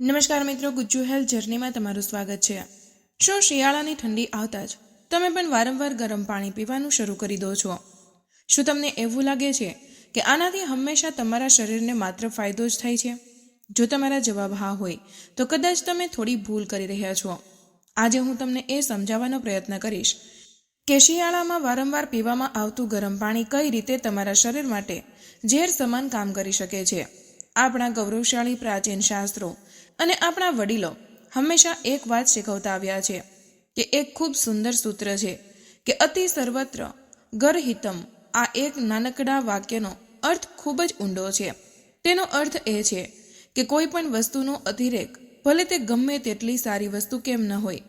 નમસ્કાર મિત્રો, ગુજ્જુ હેલ્થ જર્નીમાં તમારું સ્વાગત છે. શું શિયાળાની ઠંડી આવતા જ તમે પણ વારંવાર ગરમ પાણી પીવાનું શરૂ કરી દો છો? શું તમને એવું લાગે છે કે આનાથી હંમેશા તમારા શરીરને માત્ર ફાયદો જ થાય છે? જો તમારા જવાબ હા હોય, તો કદાચ તમે થોડી ભૂલ કરી રહ્યા છો. આજે હું તમને એ સમજાવવાનો પ્રયત્ન કરીશ કે શિયાળામાં વારંવાર પીવામાં આવતું ગરમ પાણી કઈ રીતે તમારા શરીર માટે ઝેર સમાન કામ કરી શકે છે. આપણા ગૌરવશાળી પ્રાચીન શાસ્ત્રો અને આપણા વડીલો હંમેશા એક વાત શીખવતા આવ્યા છે કે એક ખૂબ સુંદર સૂત્ર છે કે અતિ સર્વત્ર ગરહિતમ આ એક નાનકડા વાક્યનો અર્થ ખૂબ જ ઊંડો છે. તેનો અર્થ એ છે કે કોઈ પણ વસ્તુનો અતિરેક ભલે તે ગમે તેટલી સારી વસ્તુ કેમ ન હોય,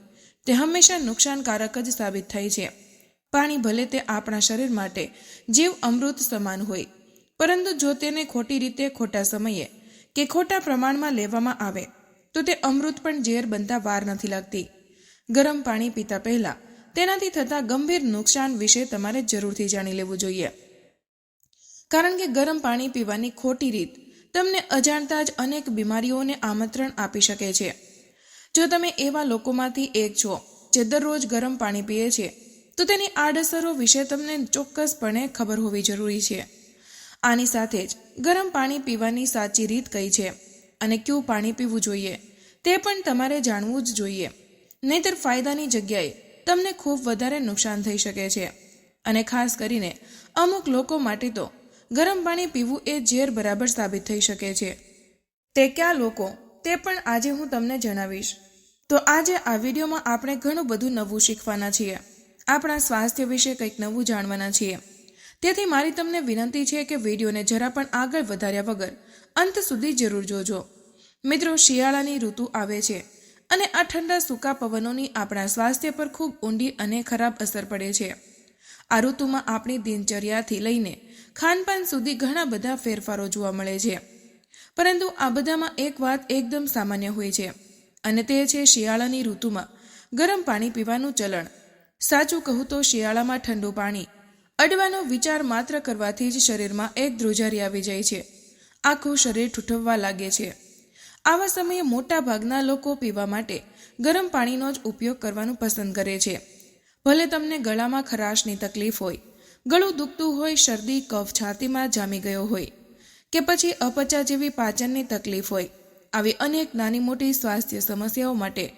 તે હંમેશા નુકસાનકારક જ સાબિત થાય છે. પાણી ભલે તે આપણા શરીર માટે જીવ અમૃત સમાન હોય પરંતુ જો તેને ખોટી રીતે ખોટા સમયે કે ખોટા પ્રમાણમાં લેવામાં આવે, તો તે અમૃત પણ ઝેર બનતા વાર નથી લાગતી. ગરમ પાણી પીતા પહેલા તેનાથી થતા ગંભીર નુકસાન વિશે તમારે જરૂરથી જાણી લેવું જોઈએ. કારણ કે ગરમ પાણી પીવાની ખોટી રીત તમને અજાણતા જ અનેક બીમારીઓને આમંત્રણ આપી શકે છે. જો તમે એવા લોકોમાંથી એક છો જે દરરોજ ગરમ પાણી પીએ છે, તો તેની આડઅસરો વિશે તમને ચોક્કસપણે ખબર હોવી જરૂરી છે. આની સાથે જ ગરમ પાણી પીવાની સાચી રીત કઈ છે અને કયું પાણી પીવું જોઈએ તે પણ તમારે જાણવું જ જોઈએ. નહીતર ફાયદાની જગ્યાએ તમને ખૂબ વધારે નુકસાન થઈ શકે છે. અને ખાસ કરીને અમુક લોકો માટે તો ગરમ પાણી પીવું એ ઝેર બરાબર સાબિત થઈ શકે છે. તે ક્યાં લોકો? તે પણ આજે હું તમને જણાવીશ. તો આજે આ વિડીયોમાં આપણે ઘણું બધું નવું શીખવાના છીએ. આપણા સ્વાસ્થ્ય વિશે કંઈક નવું જાણવાના છીએ. તેથી મારી તમને વિનંતી છે કે વિડીયોને જરા પણ આગળ વધાર્યા વગર અંત સુધી જરૂર જોજો. મિત્રો, શિયાળાની ઋતુ આવે છે અને આ ઠંડા સૂકા પવનોની આપણા સ્વાસ્થ્ય પર ખૂબ ઊંડી અને ખરાબ અસર પડે છે. આ ઋતુમાં આપણી દિનચર્યાથી લઈને ખાનપાન સુધી ઘણા બધા ફેરફારો જોવા મળે છે. પરંતુ આ બધામાં એક વાત એકદમ સામાન્ય હોય છે અને તે છે શિયાળાની ઋતુમાં ગરમ પાણી પીવાનું ચલણ. સાચું કહું તો શિયાળામાં ઠંડુ પાણી અડવાનો વિચાર માત્ર કરવાથી જ શરીરમાં એક ધ્રુજારી આવી જાય છે. આખું શરીર ઠૂઠવવા લાગે છે. આવા સમયે મોટા ભાગના લોકો પીવા માટે ગરમ પાણીનો જ ઉપયોગ કરવાનું પસંદ કરે છે. ભલે તમને ગળામાં ખરાશની તકલીફ હોય, ગળું દુખતું હોય, શરદી, કફ છાતીમાં જામી ગયો હોય કે પછી અપચા જેવી પાચનની તકલીફ હોય, આવી અનેક નાની મોટી સ્વાસ્થ્ય સમસ્યાઓ માટે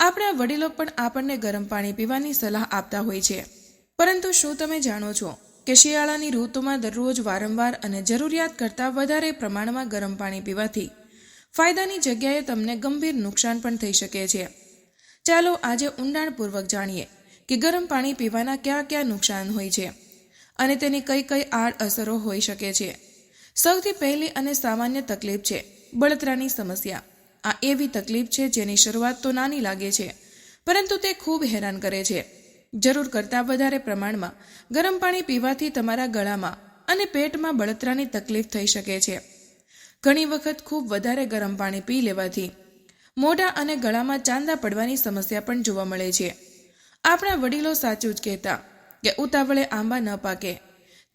આપણા વડીલો પણ આપણને ગરમ પાણી પીવાની સલાહ આપતા હોય છે. પરંતુ શું તમે જાણો છો કે શિયાળાની ઋતુમાં દરરોજ વારંવાર અને જરૂરિયાત કરતાં વધારે પ્રમાણમાં ગરમ પાણી પીવાથી ફાયદાની જગ્યાએ તમને ગંભીર નુકસાન પણ થઈ શકે છે. ચાલો આજે ઊંડાણપૂર્વક જાણીએ કે ગરમ પાણી પીવાના કયા કયા નુકસાન હોય છે અને તેની કઈ કઈ આડઅસરો હોઈ શકે છે. સૌથી પહેલી અને સામાન્ય તકલીફ છે બળતરાની સમસ્યા. આ એવી તકલીફ છે જેની શરૂઆત તો નાની લાગે છે, પરંતુ તે ખૂબ હેરાન કરે છે. જરૂર કરતાં વધારે પ્રમાણમાં ગરમ પાણી પીવાથી તમારા ગળામાં અને પેટમાં બળતરાની તકલીફ થઈ શકે છે. ઘણી વખત ખૂબ વધારે ગરમ પાણી પી લેવાથી મોઢા અને ગળામાં ચાંદા પડવાની સમસ્યા પણ જોવા મળે છે. આપણા વડીલો સાચું જ કહેતા કે ઉતાવળે આંબા ન પાકે.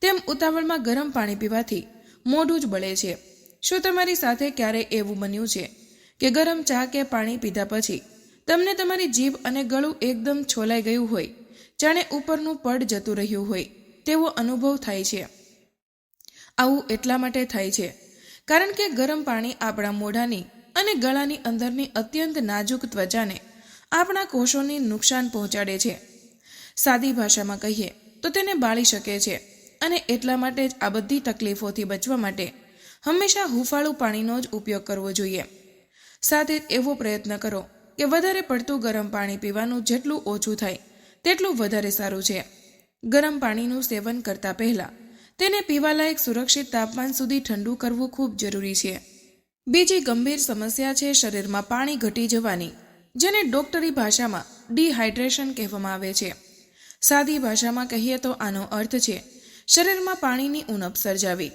તેમ ઉતાવળમાં ગરમ પાણી પીવાથી મોઢું જ બળે છે. શું તમારી સાથે ક્યારેય એવું બન્યું છે કે ગરમ ચા કે પાણી પીધા પછી તમને તમારી જીભ અને ગળું એકદમ છોલાઈ ગયું હોય? જાણે ઉપરનું પડ જતું રહ્યું હોય, તેવો અનુભવ થાય છે. આવું એટલા માટે થાય છે, કારણ કે ગરમ પાણી આપણા મોઢાની અને ગળાની અંદરની અત્યંત નાજુક ત્વચાને આપણા કોષોને નુકસાન પહોંચાડે છે. સાદી ભાષામાં કહીએ તો તેને બાળી શકે છે અને એટલા માટે જ આ બધી તકલીફોથી બચવા માટે હંમેશા હુંફાળું પાણીનો જ ઉપયોગ કરવો જોઈએ. સાથે એવો પ્રયત્ન કરો કે વધારે પડતું ગરમ પાણી પીવાનું જેટલું ઓછું થાય તેટલું વધારે સારું છે. ગરમ પાણીનું સેવન કરતા પહેલા તેને પીવાલાયક સુરક્ષિત તાપમાન સુધી ઠંડુ કરવું ખૂબ જરૂરી છે. બીજી ગંભીર સમસ્યા છે શરીરમાં પાણી ઘટી જવાની, જેને ડોક્ટરી ભાષામાં ડિહાઇડ્રેશન કહેવામાં આવે છે. સાદી ભાષામાં કહીએ તો આનો અર્થ છે, શરીરમાં પાણીની ઉણપ સર્જાવી.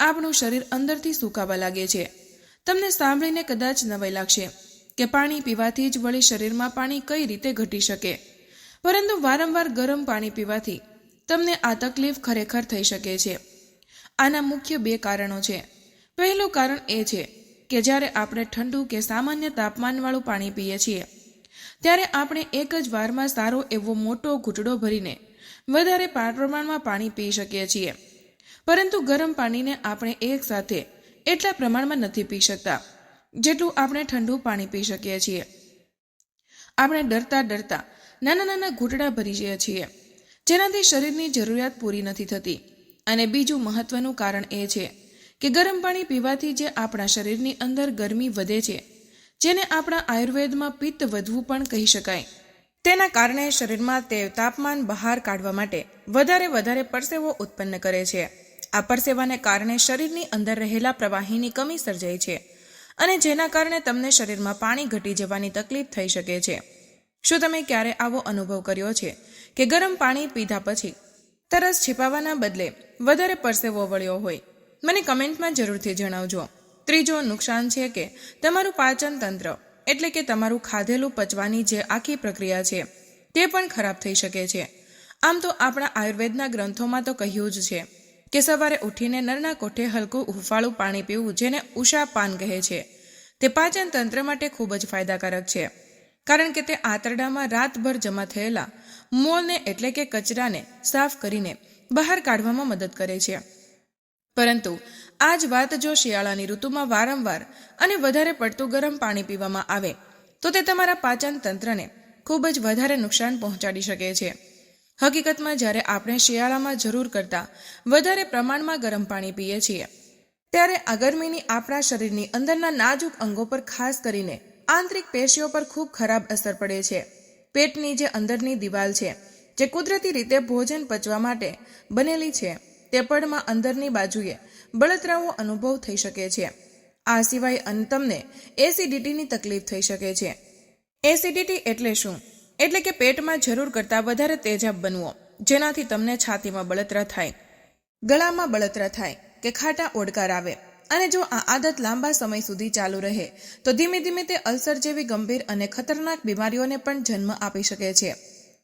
આપણું શરીર અંદરથી સુકાવા લાગે છે. તમને સાંભળીને કદાચ નવાઈ લાગશે કે પાણી પીવાથી જ વળી શરીરમાં પાણી કઈ રીતે ઘટી શકે? પરંતુ વારંવાર ગરમ પાણી પીવાથી તમને આ તકલીફ ખરેખર થઈ શકે છે. આના મુખ્ય બે કારણો છે. પહેલું કારણ એ છે કે જ્યારે આપણે ઠંડુ કે સામાન્ય તાપમાનવાળું પાણી પીએ છીએ, ત્યારે આપણે એક જ વારમાં સારો એવો મોટો ઘૂંટડો ભરીને વધારે પ્રમાણમાં પાણી પી શકીએ છીએ. પરંતુ ગરમ પાણીને આપણે એક સાથે એટલા પ્રમાણમાં નથી પી શકતા, જેટલું આપણે ઠંડુ પાણી પી શકીએ છીએ. આપણે ડરતા ડરતા નાના નાના ઘૂંટડા ભરી જઈએ છીએ. જેનાથી શરીરની જરૂરિયાત પૂરી નથી થતી. અને બીજું મહત્વનું કારણ એ છે કે ગરમ પાણી પીવાથી જે આપણા શરીરની અંદર ગરમી વધે છે, જેને આપણા આયુર્વેદમાં પિત્ત વધવું પણ કહી શકાય. તેના કારણે શરીરમાં તે તાપમાન બહાર કાઢવા માટે વધારે વધારે પરસેવો ઉત્પન્ન કરે છે. આ પરસેવાને કારણે શરીરની અંદર રહેલા પ્રવાહીની કમી સર્જાય છે અને જેના કારણે તમને શરીરમાં પાણી ઘટી જવાની તકલીફ થઈ શકે છે. શું તમે ક્યારે આવો અનુભવ કર્યો છે? કે ગરમ પાણી પીધા પછી તરસ छिपाવાના બદલે વધારે પરસેવો વળ્યો હોય? મને કમેન્ટમાં જરૂરથી જણાવજો. ત્રીજો નુકસાન છે કે તમારું પાચન તંત્ર, એટલે કે તમારું ખાધેલું પચવાની જે આખી પ્રક્રિયા છે, તે પણ ખરાબ થઈ શકે છે. આમ તો આપણા આયુર્વેદના ગ્રંથોમાં તો કહ્યું જ છે કે સવારે ઉઠીને નરના કોઠે હલકું હુંફાળું પાણી પીવું જેને ઉષા પાન કહે છે. તે પાચન તંત્ર માટે ખૂબ જ ફાયદાકારક છે. કારણ કે તે આંતરડામાં રાતભર જમા થયેલા મોલને એટલે કે કચરાને સાફ કરીને બહાર કાઢવામાં મદદ કરે છે. પરંતુ આ જ વાત જો શિયાળાની ઋતુમાં વારંવાર અને વધારે પડતું ગરમ પાણી પીવામાં આવે, તો તે તમારા પાચન તંત્રને ખૂબ જ વધારે નુકસાન પહોંચાડી શકે છે. હકીકતમાં જ્યારે આપણે શિયાળામાં જરૂર કરતાં વધારે પ્રમાણમાં ગરમ પાણી પીએ છીએ, ત્યારે આ ગરમીની આપણા શરીરની અંદરના નાજુક અંગો પર ખાસ કરીને આંતરિક પેશીઓ પર ખૂબ ખરાબ અસર પડે છે. પેટની જે અંદરની દિવાલ છે, જે કુદરતી રીતે ભોજન પચવા માટે બનેલી છે, તે પડમાં અંદરની બાજુએ બળતરાવો અનુભવ થઈ શકે છે. આ સિવાય તમને એસિડિટીની તકલીફ થઈ શકે છે. એસિડિટી એટલે શું? એટલે કે પેટમાં જરૂર કરતાં વધારે તેજાબ બનવો, જેનાથી તમને છાતીમાં બળતરા થાય, ગળામાં બળતરા થાય કે ખાટા ઓડકાર આવે. અને જો આ આદત લાંબા સમય સુધી ચાલુ રહે, તો ધીમે ધીમે તે અલ્સર જેવી ગંભીર અને ખતરનાક બીમારીઓને પણ જન્મ આપી શકે છે.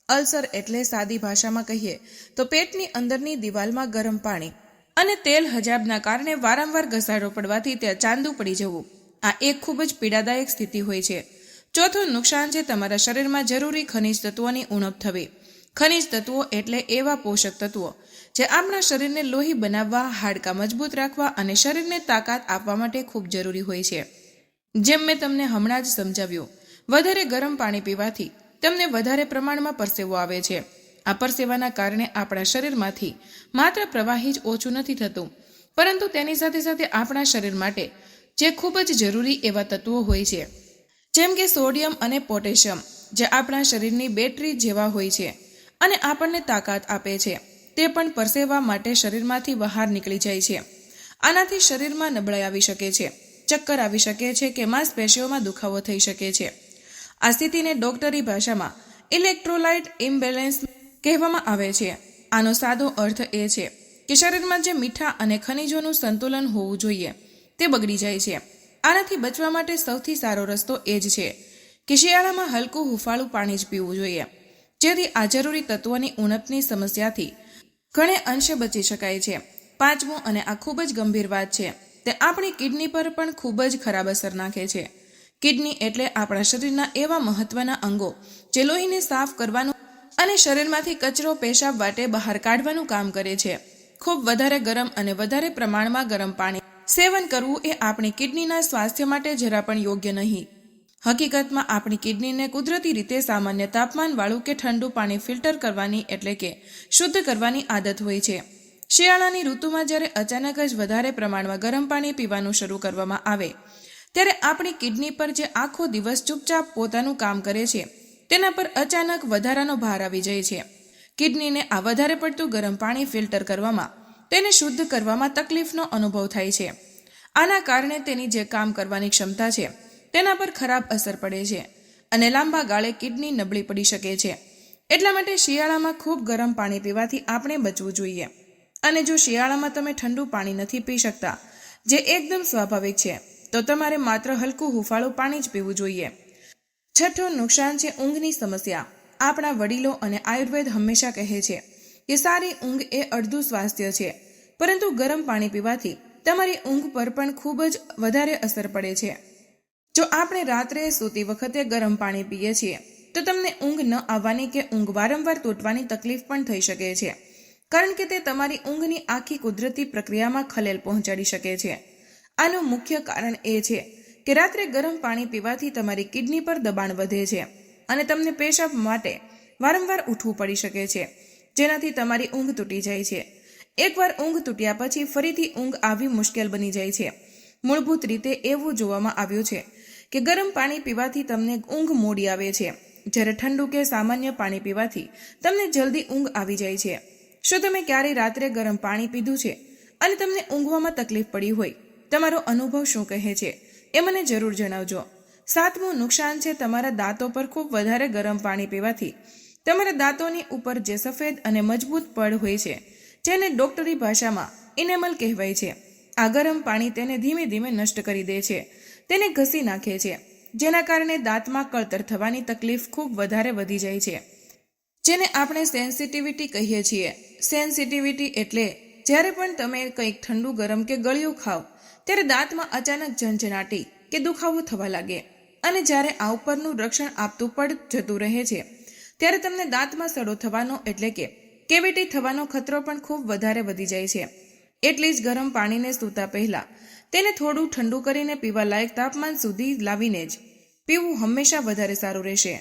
અલ્સર એટલે સાદી ભાષામાં કહીએ, તો પેટની અંદરની દિવાલમાં ગરમ પાણી અને તેલ હજાબના કારણે વારંવાર ઘસાડો પડવાથી તે ચાંદુ પડી જવું. આ એક ખૂબ જ પીડાદાયક સ્થિતિ હોય છે. ચોથું નુકસાન છે તમારા શરીરમાં જરૂરી ખનિજ તત્વોની ઉણપ થવી. ખનિજ તત્વો એટલે એવા પોષક તત્વો જે આપણા શરીરને લોહી બનાવવા, હાડકાં મજબૂત રાખવા અને શરીરને તાકાત આપવા માટે ખૂબ જરૂરી હોય છે. જેમ મેં તમને હમણાં જ સમજાવ્યું, વધારે ગરમ પાણી પીવાથી તમને વધારે પ્રમાણમાં પરસેવો આવે છે. આ પરસેવાના કારણે આપણા શરીરમાંથી માત્ર પ્રવાહી જ ઓછું નથી થતું, પરંતુ તેની સાથે સાથે આપણા શરીર માટે જે ખૂબ જ જરૂરી એવા તત્વો હોય છે. જેમ કે સોડિયમ અને પોટેશિયમ, જે આપણા શરીરની બેટરી જેવા હોય છે અને આપણને તાકાત આપે છે. તે પણ પરસેવા માટે શરીરમાંથી બહાર નીકળી જાય છે. આનાથી શરીરમાં નબળાઈ આવી શકે છે. ચક્કર આવી શકે છે કે માંસપેશીઓમાં દુખાવો થઈ શકે છે. આ સ્થિતિને ડોક્ટરી ભાષામાં ઇલેક્ટ્રોલાઇટ ઇમ્બેલેન્સ કહેવામાં આવે છે. આનો સાદો અર્થ એ છે કે શરીરમાં જે મીઠા અને ખનિજોનું સંતુલન હોવું જોઈએ, તે બગડી જાય છે. આનાથી બચવા માટે સૌથી સારો રસ્તો એ જ છે કે શિયાળામાં હલકું હુફાળું પાણી જ પીવું જોઈએ. જેથી આ જરૂરી તત્વોની ઉણપની સમસ્યાથી ઘણે અંશે બચી શકાય છે. પાંચમું, અને આ ખૂબ જ ગંભીર વાત છે, તે આપણી કિડની પર પણ ખૂબ જ ખરાબ અસર નાખે છે. કિડની એટલે આપણા શરીરના એવા મહત્વના અંગો, જે લોહીને સાફ કરવાનું અને શરીરમાંથી કચરો, પેશાબ વાટે બહાર કાઢવાનું કામ કરે છે. ખૂબ વધારે ગરમ અને વધારે પ્રમાણમાં ગરમ પાણી સેવન કરવું એ આપણી કિડનીના સ્વાસ્થ્ય માટે જરા પણ યોગ્ય નહીં. હકીકતમાં આપણી કિડનીને કુદરતી રીતે સામાન્ય તાપમાનવાળું કે ઠંડુ પાણી ફિલ્ટર કરવાની એટલે કે શુદ્ધ કરવાની આદત હોય છે. શિયાળાની ઋતુમાં જ્યારે અચાનક જ વધારે પ્રમાણમાં ગરમ પાણી પીવાનું શરૂ કરવામાં આવે, ત્યારે આપણી કિડની પર જે આખો દિવસ ચૂપચાપ પોતાનું કામ કરે છે, તેના પર અચાનક વધારાનો ભાર આવી જાય છે. કિડનીને આ વધારે પડતું ગરમ પાણી ફિલ્ટર કરવામાં, તેને શુદ્ધ કરવામાં તકલીફનો અનુભવ થાય છે. આના કારણે તેની જે કામ કરવાની ક્ષમતા છે તેના પર ખરાબ અસર પડે છે અને લાંબા ગાળે કિડની નબળી પડી શકે છે. એટલા માટે શિયાળામાં ખૂબ ગરમ પાણી પીવાથી આપણે બચવું જોઈએ. અને જો શિયાળામાં તમે ઠંડુ પાણી નથી પી શકતા, જે એકદમ સ્વાભાવિક છે, તો તમારે માત્ર હલકું હુફાળું પાણી જ પીવું જોઈએ. છઠ્ઠું નુકસાન છે ઊંઘની સમસ્યા. આપણા વડીલો અને આયુર્વેદ હંમેશા કહે છે કે સારી ઊંઘ એ અડધું સ્વાસ્થ્ય છે, પરંતુ ગરમ પાણી પીવાથી તમારી ઊંઘ પર પણ ખૂબ જ વધારે અસર પડે છે. જો આપણે રાત્રે સૂતી વખતે ગરમ પાણી પીએ છીએ, તો તમને ઊંઘ ન આવવાની કે ઊંઘ વારંવાર તૂટવાની તકલીફ પણ થઈ શકે છે. કારણ કે તે તમારી ઊંઘની આખી કુદરતી પ્રક્રિયામાં ખલેલ પહોંચાડી શકે છે. આનું મુખ્ય કારણ એ છે કે રાત્રે ગરમ પાણી પીવાથી તમારી કિડની પર દબાણ વધે છે અને તમને પેશાબ માટે વારંવાર ઉઠવું પડી શકે છે, જેનાથી તમારી ઊંઘ તૂટી જાય છે. એકવાર ઊંઘ તૂટ્યા પછી ફરીથી ઊંઘ આવી મુશ્કેલ બની જાય છે. મૂળભૂત રીતે એવું જોવામાં આવ્યું છે કે ગરમ પાણી પીવાથી તમને ઊંઘ મોડી આવે છે. જ્યારે ઠંડુ કે સામાન્ય પાણી પીવાથી તમને જલ્દી ઊંઘ આવી જાય છે. શું તમે ક્યારેય રાત્રે ગરમ પાણી પીધું છે? અને તમને ઊંઘવામાં તકલીફ પડી હોય? તમારો અનુભવ શું કહે છે? એ મને જરૂર જણાવજો. સાતમું નુકસાન છે તમારા દાંતો પર ખૂબ વધારે ગરમ પાણી પીવાથી. તમારા દાંતોની ઉપર જે સફેદ અને મજબૂત પડ હોય છે, જેને ડોક્ટરી ભાષામાં ઇનેમલ કહેવાય છે. આ ગરમ પાણી તેને ધીમે ધીમે નષ્ટ કરી દે છે. તેને ઘસી નાખે છે, જેના કારણે દાંતમાં કળતર થવાની તકલીફ ખૂબ વધારે વધી જાય છે. જેને આપણે સેન્સિટિવિટી કહીએ છીએ. સેન્સિટિવિટી એટલે જ્યારે પણ તમે કંઈક ઠંડુ ગરમ કે ગળ્યું ખાવ, ત્યારે દાંતમાં અચાનક ઝંઝનાટી કે દુખાવો થવા લાગે. અને જ્યારે આ ઉપરનું રક્ષણ આપતું પડ જતું રહે છે, ત્યારે તમને દાંતમાં સડો થવાનો એટલે કે કેવિટી થવાનો ખતરો પણ ખૂબ વધારે વધી જાય છે. એટલી જ ગરમ પાણીને સૂતા પહેલા તેને થોડું ઠંડુ કરીને પીવા લાયક તાપમાન સુધી લાવીને જ પીવું હંમેશા વધારે સારું રહેશે.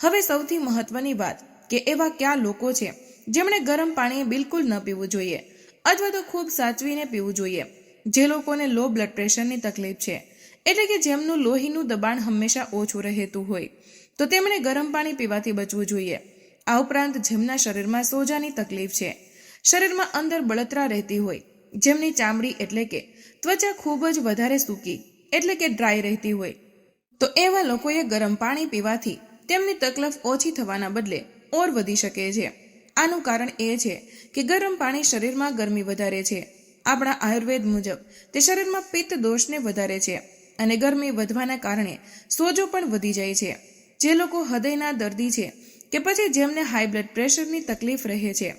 હવે સૌથી મહત્વની વાત કે એવા કયા લોકો છે જેમણે ગરમ પાણી બિલકુલ ન પીવું જોઈએ અથવા તો ખૂબ સાચવીને પીવું જોઈએ. જે લોકોને લો બ્લડ પ્રેશરની તકલીફ છે એટલે કે જેમનું લોહીનું દબાણ હંમેશા ઓછું રહેતું હોય, તો તેમણે ગરમ પાણી પીવાથી બચવું જોઈએ. આ ઉપરાંત જેમના શરીરમાં સોજાની તકલીફ છે, શરીરમાં અંદર બળતરા રહેતી હોય, જેમની ચામડી એટલે કે ત્વચા ખૂબ જ વધારે સૂકી, એટલે કે ડ્રાય રહેતી હોય. તો એવા લોકોએ ગરમ પાણી પીવાથી તેમની તકલીફ ઓછી થવાના બદલે ઓર વધી શકે છે. આનું કારણ એ છે કે ગરમ પાણી શરીરમાં ગરમી વધારે છે. આપણા આયુર્વેદ મુજબ તે શરીરમાં પિત્ત દોષને વધારે છે અને ગરમી વધવાના કારણે સોજો પણ વધી જાય છે. જે લોકો હૃદયના દર્દી છે કે પછી જેમને હાઈ બ્લડ પ્રેશરની તકલીફ રહે છે,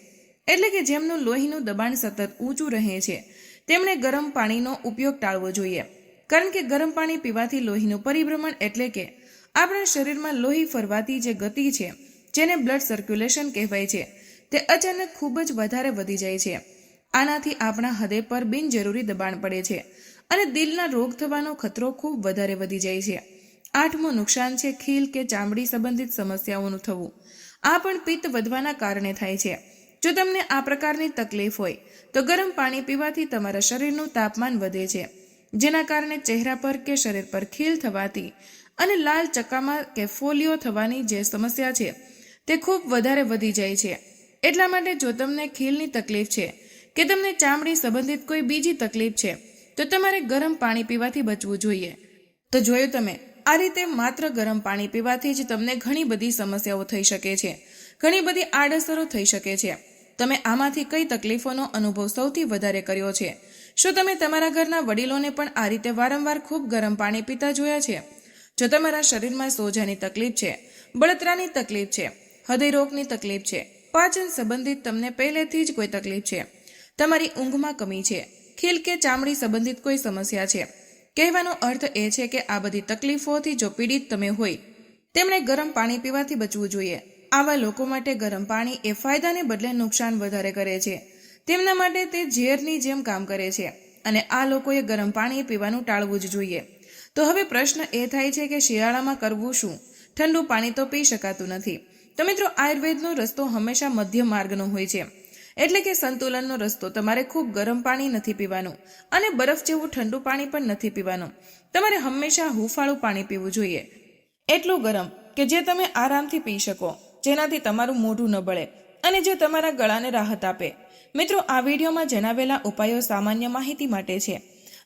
એટલે કે જેમનું લોહીનું દબાણ સતત ઊંચું રહે છે તેમણે ગરમ પાણીનો ઉપયોગ ટાળવો જોઈએ. કારણ કે ગરમ પાણી પીવાથી લોહીનું પરિભ્રમણ એટલે કે આપણા શરીરમાં લોહી ફરવાથી જે ગતિ છે, જેને બ્લડ સર્ક્યુલેશન કહેવાય છે, તે અચાનક ખૂબ જ વધારે વધી જાય છે. આનાથી આપણા હૃદય પર બિનજરૂરી દબાણ પડે છે અને દિલના રોગ થવાનો ખતરો ખૂબ વધારે વધી જાય છે. આઠમું નુકસાન છે ખીલ કે ચામડી સંબંધિત સમસ્યાઓનું થવું. આ પણ પિત્ત વધવાના કારણે થાય છે. જો તમને આ પ્રકારની તકલીફ હોય તો ગરમ પાણી પીવાથી તમારા શરીરનું તાપમાન વધે છે, જેના કારણે ચહેરા પર કે શરીર પર ખીલ થવાથી અને લાલ ચક્કામાં કે ફોલિયો થવાની જે સમસ્યા છે, તે ખૂબ વધારે વધી જાય છે. એટલા માટે જો તમને ખીલની તકલીફ છે, કે તમને ચામડી સંબંધિત કોઈ બીજી તકલીફ છે, તો તમારે ગરમ પાણી પીવાથી બચવું જોઈએ. તો જોયું તમે, આ રીતે માત્ર ગરમ પાણી પીવાથી જ તમને ઘણી બધી સમસ્યાઓ થઈ શકે છે, ઘણી બધી આડઅસરો થઈ શકે છે. તમે આમાંથી કઈ તકલીફોનો અનુભવ સૌથી વધારે કર્યો છે? શું તમે તમારા ઘરના વડીલોને પણ આ રીતે વારંવાર ખૂબ ગરમ પાણી પીતા જોયા છે? જો તમારા શરીરમાં સોજાની તકલીફ છે, બળતરાની તકલીફ છે, હૃદયરોગની તકલીફ છે, પાચન સંબંધિત તમને પહેલેથી જ કોઈ તકલીફ છે, તમારી ઊંઘમાં કમી છે, ખીલ કે ચામડી સંબંધિત કોઈ સમસ્યા છે? કહેવાનો અર્થ એ છે કે આ બધી તકલીફોથી જો પીડિત તમે હોય, તેમણે ગરમ પાણી પીવાથી બચવું જોઈએ. આવા લોકો માટે ગરમ પાણી એ ફાયદાને બદલે નુકસાન વધારે કરે છે. તેમના માટે તે ઝેરની જેમ કામ કરે છે અને આ લોકોએ ગરમ પાણી પીવાનું ટાળવું જ જોઈએ. તો હવે પ્રશ્ન એ થાય છે કે શિયાળામાં કરવું શું? ઠંડુ પાણી તો પી શકાતું નથી. તો મિત્રો, આયુર્વેદનો રસ્તો હંમેશા મધ્ય માર્ગનો હોય છે. એટલે કે સંતુલનનો રસ્તો તમારે ખૂબ ગરમ પાણી નથી પીવાનું અને બરફ જેવું ઠંડુ પાણી પણ નથી પીવાનું. તમારે હંમેશા હુંફાળું પાણી પીવું જોઈએ. એટલું ગરમ કે જે તમે આરામથી પી શકો. જેનાથી તમારું મોઢું ન બળે અને જે તમારા ગળાને રાહત આપે. મિત્રો, આ વિડીયોમાં જણાવેલા ઉપાયો સામાન્ય માહિતી માટે છે.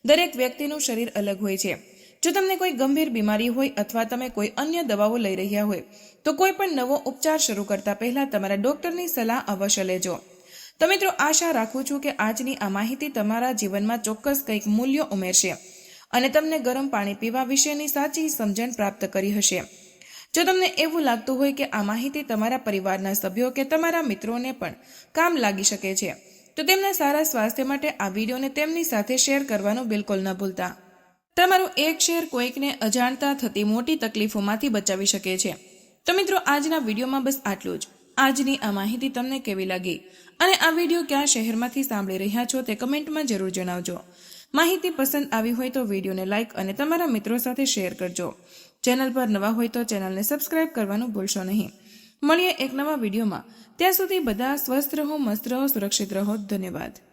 દરેક વ્યક્તિનું શરીર અલગ હોય છે. જો તમને કોઈ ગંભીર બીમારી હોય અથવા તમે કોઈ અન્ય દવાઓ લઈ રહ્યા હોય, તો કોઈ પણ નવો ઉપચાર શરૂ કરતા પહેલા તમારા ડોક્ટરની સલાહ અવશ્ય લેજો. તો મિત્રો, આશા રાખું છું કે આજની આ માહિતી તમારા જીવનમાં ચોક્કસ કંઈક મૂલ્યો ઉમેરશે અને તમને ગરમ પાણી પીવા વિશેની સાચી સમજણ પ્રાપ્ત કરી હશે. જો તમને એવું લાગતું હોય કે આ માહિતી તમારા પરિવારના સભ્યો કે તમારા મિત્રોને પણ કામ લાગી શકે છે, તો તેમના સારા સ્વાસ્થ્ય માટે આ વિડીયોને તેમની સાથે શેર કરવાનું બિલકુલ ન ભૂલતા. તમારું એક શેર કોઈકને અજાણતા થતી મોટી તકલીફોમાંથી બચાવી શકે છે. તો મિત્રો, આજના વિડીયોમાં બસ આટલું જ. આજની આ માહિતી તમને કેવી લાગી અને આ વીડિયો કયા શહેરમાંથી સાંભળી રહ્યા છો તે કમેન્ટમાં જરૂર જણાવજો. માહિતી પસંદ આવી હોય તો વિડીયોને લાઇક અને તમારા મિત્રો સાથે શેર કરજો. ચેનલ પર નવા હોય તો ચેનલને સબસ્ક્રાઇબ કરવાનું ભૂલશો નહીં. મળીએ એક નવા વિડીયોમાં. ત્યાં સુધી બધા સ્વસ્થ રહો, મસ્ત રહો, સુરક્ષિત રહો. ધન્યવાદ.